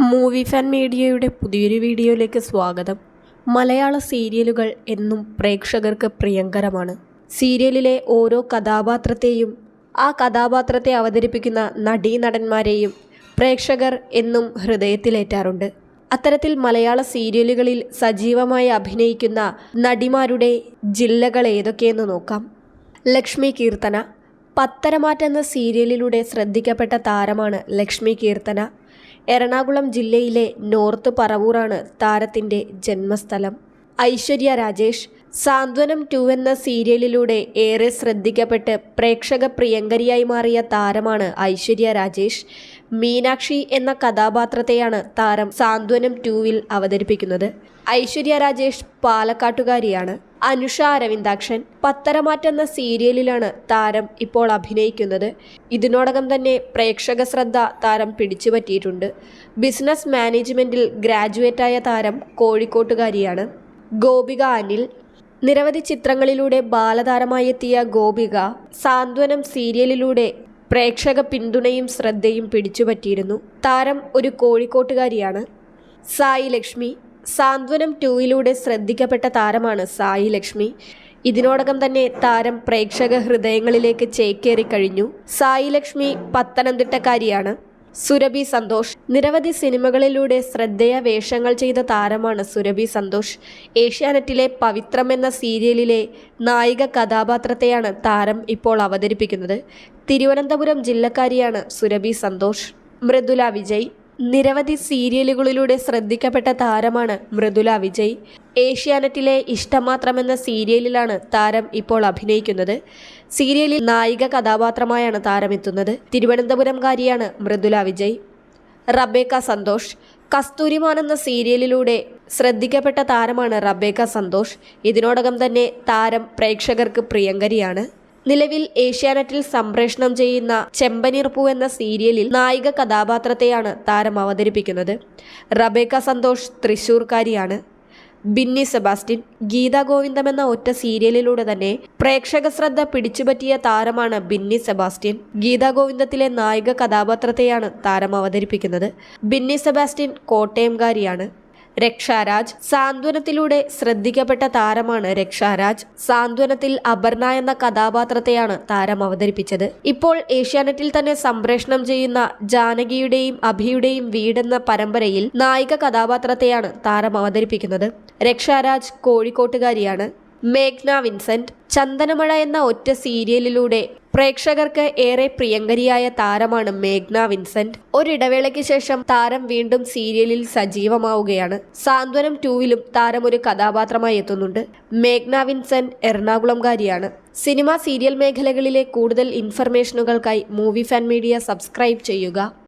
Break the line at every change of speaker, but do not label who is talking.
Movie fan മീഡിയയുടെ പുതിയൊരു വീഡിയോയിലേക്ക് സ്വാഗതം. മലയാള സീരിയലുകൾ എന്നും പ്രേക്ഷകർക്ക് പ്രിയങ്കരമാണ്. സീരിയലിലെ ഓരോ കഥാപാത്രത്തെയും ആ കഥാപാത്രത്തെ അവതരിപ്പിക്കുന്ന നടീനടന്മാരെയും പ്രേക്ഷകർ എന്നും ഹൃദയത്തിലേറ്റാറുണ്ട്. അത്തരത്തിൽ മലയാള സീരിയലുകളിൽ സജീവമായി അഭിനയിക്കുന്ന നടിമാരുടെ ജില്ലകൾ ഏതൊക്കെയെന്ന് നോക്കാം. ലക്ഷ്മി കീർത്തന. പത്തരമാറ്റ് എന്ന സീരിയലിലൂടെ ശ്രദ്ധിക്കപ്പെട്ട താരമാണ് ലക്ഷ്മി കീർത്തന. എറണാകുളം ജില്ലയിലെ നോർത്ത് പറവൂറാണ് താരത്തിന്റെ ജന്മസ്ഥലം. ഐശ്വര്യ രാജേഷ് സാന്ത്വനം ടു എന്ന സീരിയലിലൂടെ ഏറെ ശ്രദ്ധിക്കപ്പെട്ട് പ്രേക്ഷക പ്രിയങ്കരിയായി മാറിയ താരമാണ് ഐശ്വര്യ രാജേഷ്. മീനാക്ഷി എന്ന കഥാപാത്രത്തെയാണ് താരം സാന്ത്വനം ടുവിൽ അവതരിപ്പിക്കുന്നത്. ഐശ്വര്യ രാജേഷ് പാലക്കാട്ടുകാരിയാണ്. അനുഷ അരവിന്ദാക്ഷൻ. പത്തരമാറ്റ് എന്ന സീരിയലിലാണ് താരം ഇപ്പോൾ അഭിനയിക്കുന്നത്. ഇതിനോടകം തന്നെ പ്രേക്ഷക ശ്രദ്ധ താരം പിടിച്ചുപറ്റിയിട്ടുണ്ട്. ബിസിനസ് മാനേജ്മെന്റിൽ ഗ്രാജുവേറ്റായ താരം കോഴിക്കോട്ടുകാരിയാണ്. ഗോപിക അനിൽ. നിരവധി ചിത്രങ്ങളിലൂടെ ബാലതാരമായി എത്തിയ ഗോപിക സാന്ത്വനം സീരിയലിലൂടെ പ്രേക്ഷക പിന്തുണയും ശ്രദ്ധയും പിടിച്ചുപറ്റിയിരുന്നു. താരം ഒരു കോഴിക്കോട്ടുകാരിയാണ്. സായി ലക്ഷ്മി. സാന്ത്വനം ടൂയിലൂടെ ശ്രദ്ധിക്കപ്പെട്ട താരമാണ് സായി ലക്ഷ്മി. ഇതിനോടകം തന്നെ താരം പ്രേക്ഷക ഹൃദയങ്ങളിലേക്ക് ചേക്കേറി കഴിഞ്ഞു. സായി ലക്ഷ്മി പത്തനംതിട്ടക്കാരിയാണ്. സുരഭി സന്തോഷ്. നിരവധി സിനിമകളിലൂടെ ശ്രദ്ധേയ വേഷങ്ങൾ ചെയ്ത താരമാണ് സുരഭി സന്തോഷ്. ഏഷ്യാനെറ്റിലെ പവിത്രം എന്ന സീരിയലിലെ നായിക കഥാപാത്രത്തെയാണ് താരം ഇപ്പോൾ അവതരിപ്പിക്കുന്നത്. തിരുവനന്തപുരം ജില്ലക്കാരിയാണ് സുരഭി സന്തോഷ്. മൃദുല വിജയ്. നിരവധി സീരിയലുകളിലൂടെ ശ്രദ്ധിക്കപ്പെട്ട താരമാണ് മൃദുല വിജയ്. ഏഷ്യാനെറ്റിലെ ഇഷ്ടമാത്രമെന്ന സീരിയലിലാണ് താരം ഇപ്പോൾ അഭിനയിക്കുന്നത്. സീരിയലിൽ നായിക കഥാപാത്രമായാണ് താരം എത്തുന്നത് തിരുവനന്തപുരംകാരിയാണ് മൃദുല വിജയ്. റബേക്ക സന്തോഷ്. കസ്തൂരിമാൻ എന്ന സീരിയലിലൂടെ ശ്രദ്ധിക്കപ്പെട്ട താരമാണ് റബേക്ക സന്തോഷ്. ഇതിനോടകം തന്നെ താരം പ്രേക്ഷകർക്ക് പ്രിയങ്കരിയാണ്. നിലവിൽ ഏഷ്യാനെറ്റിൽ സംപ്രേഷണം ചെയ്യുന്ന ചെമ്പനീർപ്പൂ എന്ന സീരിയലിൽ നായിക കഥാപാത്രത്തെയാണ് താരം അവതരിപ്പിക്കുന്നത്. റബേക്ക സന്തോഷ് തൃശൂർക്കാരിയാണ്. ബിന്നി സെബാസ്റ്റ്യൻ ഗീതാ ഗോവിന്ദം എന്ന ഒറ്റ സീരിയലിലൂടെ തന്നെ പ്രേക്ഷക ശ്രദ്ധ പിടിച്ചുപറ്റിയ താരമാണ് ബിന്നി സെബാസ്റ്റ്യൻ. ഗീതാ ഗോവിന്ദത്തിലെ നായിക കഥാപാത്രത്തെയാണ് താരം അവതരിപ്പിക്കുന്നത്. ബിന്നി സെബാസ്റ്റ്യൻ കോട്ടയംകാരിയാണ്. രക്ഷാരാജ് സാന്ത്വനത്തിലൂടെ ശ്രദ്ധിക്കപ്പെട്ട താരമാണ് രക്ഷാരാജ്. സാന്ത്വനത്തിൽ അപർണ എന്ന കഥാപാത്രത്തെയാണ് താരം അവതരിപ്പിച്ചത്. ഇപ്പോൾ ഏഷ്യാനെറ്റിൽ തന്നെ സംപ്രേഷണം ചെയ്യുന്ന ജാനകിയുടെയും അഭിയുടെയും വീടെന്ന പരമ്പരയിൽ നായിക കഥാപാത്രത്തെയാണ് താരം അവതരിപ്പിക്കുന്നത്. രക്ഷാരാജ് കോഴിക്കോട്ടുകാരിയാണ്. മേഘ്ന വിൻസെന്റ് ചന്ദനമഴ എന്ന ഒറ്റ സീരിയലിലൂടെ പ്രേക്ഷകർക്ക് ഏറെ പ്രിയങ്കരിയായ താരമാണ് മേഘ്ന വിൻസെന്റ്. ഒരിടവേളയ്ക്ക് ശേഷം താരം വീണ്ടും സീരിയലിൽ സജീവമാവുകയാണ്. സാന്ത്വനം ടൂവിലും താരം ഒരു കഥാപാത്രമായി എത്തുന്നുണ്ട്. മേഘ്ന വിൻസെന്റ് എറണാകുളംകാരിയാണ്. സിനിമ സീരിയൽ മേഖലകളിലെ കൂടുതൽ ഇൻഫർമേഷനുകൾക്കായി മൂവി ഫാൻ മീഡിയ സബ്സ്ക്രൈബ് ചെയ്യുക.